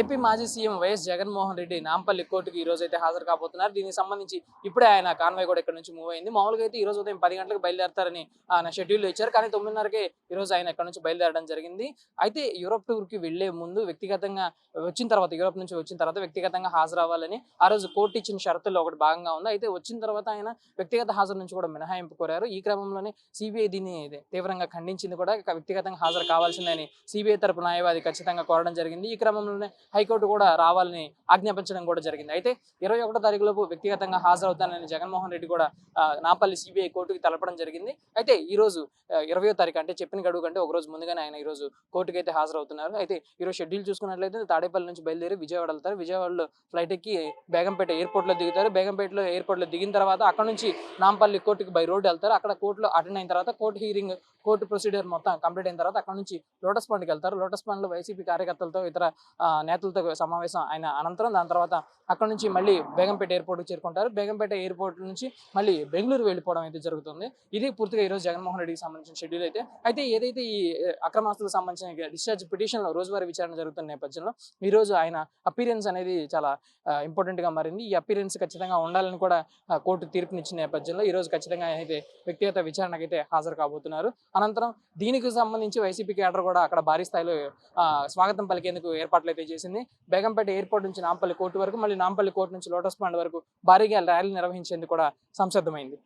AP మాజీ CM YS Jaganmohan Reddy Nampally కోర్టుకి ఈ రోజు అయితే హాజరు కాబోతున్నారు. దీనికి సంబంధించి ఇప్పుడే ఆయన కాన్వాయ్ కూడా ఇక్కడ నుంచి మూవ్ అయింది. మామూలుగా అయితే ఈ రోజు ఉదయం పది గంటలకు బయలుదేరతారని ఆయన షెడ్యూల్ ఇచ్చారు. కానీ తొమ్మిదిన్నరకే ఈ రోజు ఆయన ఇక్కడ నుంచి బయలుదేరడం జరిగింది. అయితే యూరోప్ టూర్కి వెళ్ళే ముందు వ్యక్తిగతంగా వచ్చిన తర్వాత యూరోప్ నుంచి వచ్చిన తర్వాత వ్యక్తిగతంగా హాజరవ్వాలని ఆ రోజు కోర్టు ఇచ్చిన షరతుల్లో ఒకటి భాగంగా ఉంది. అయితే వచ్చిన తర్వాత ఆయన వ్యక్తిగత హాజరు నుంచి కూడా మినహాయింపు కోరారు. ఈ క్రమంలోనే సిబిఐ దీన్ని తీవ్రంగా ఖండించింది కూడా. వ్యక్తిగతంగా హాజరు కావాల్సిందని సిబిఐ తరపు న్యాయవాది ఖచ్చితంగా కోరడం జరిగింది. ఈ క్రమంలోనే హైకోర్టు కూడా రావాలని ఆజ్ఞాపించడం కూడా జరిగింది. అయితే ఇరవై ఒకటో తారీఖులోపు వ్యక్తిగతంగా హాజరవుతానని జగన్మోహన్ రెడ్డి కూడా నాపల్లి సిబిఐ కోర్టుకి తెలపడం జరిగింది. అయితే ఈ రోజు ఇరవయో తారీఖు అంటే చెప్పిన గడువు కంటే ఒక రోజు ముందుగానే ఆయన ఈ రోజు కోర్టుకి అయితే హాజరవుతున్నారు. అయితే ఈరోజు షెడ్యూల్ చూసుకున్నట్లయితే తాడేపల్లి నుంచి బయలుదేరి విజయవాడ వెళ్తారు. విజయవాడలో ఫ్లైట్ ఎక్కి బేగంపేట ఎయిర్పోర్ట్లో దిగుతారు. బేగంపేటలో ఎయిర్పోర్ట్లో దిగిన తర్వాత అక్కడ నుంచి నాంపల్లి కోర్టుకి బై రోడ్ వెళ్తారు. అక్కడ కోర్టులో అటెండ్ అయిన తర్వాత కోర్టు హీరింగ్ కోర్టు ప్రొసీడర్ మొత్తం కంప్లీట్ అయిన తర్వాత అక్కడ నుంచి లోటస్ పండ్కి వెళ్తారు. లోటస్ పండ్లో వైసీపీ కార్యకర్తలతో ఇతర నేతలతో సమావేశం అయిన అనంతరం దాని తర్వాత అక్కడ నుంచి మళ్ళీ బేగంపేట ఎయిర్పోర్ట్కి చేరుకుంటారు. బేగంపేట ఎయిర్పోర్ట్ నుంచి మళ్ళీ బెంగళూరు వెళ్ళిపోవడం అయితే జరుగుతుంది. ఇది పూర్తిగా ఈరోజు జగన్మోహన్ రెడ్డికి సంబంధించిన షెడ్యూల్ అయితే. అయితే ఏదైతే ఈ అక్రమాస్తులకు సంబంధించిన డిశ్చార్జ్ పిటిషన్లో రోజువారీ విచారణ జరుగుతున్న నేపథ్యంలో ఈ రోజు ఆయన అపీరెన్స్ అనేది చాలా ఇంపార్టెంట్గా మారింది. ఈ అపీరెన్స్ ఖచ్చితంగా ఉండాలని కూడా కోర్టు తీర్పునిచ్చిన నేపథ్యంలో ఈ రోజు ఖచ్చితంగా ఆయన అయితే వ్యక్తిగత విచారణకు అయితే హాజరు కాబోతున్నారు. అనంతరం దీనికి సంబంధించి వైసీపీ కేడర్ కూడా అక్కడ భారీ స్థాయిలో స్వాగతం పలికేందుకు ఏర్పాట్లు అయితే చేసింది. బేగంపేట ఎయిర్పోర్ట్ నుంచి నాంపల్లి కోర్టు వరకు మళ్ళీ నాంపల్లి కోర్టు నుంచి లోటస్ పాండ్ వరకు భారీగా ర్యాలీ నిర్వహించేందుకు కూడా సంసిద్ధమైంది.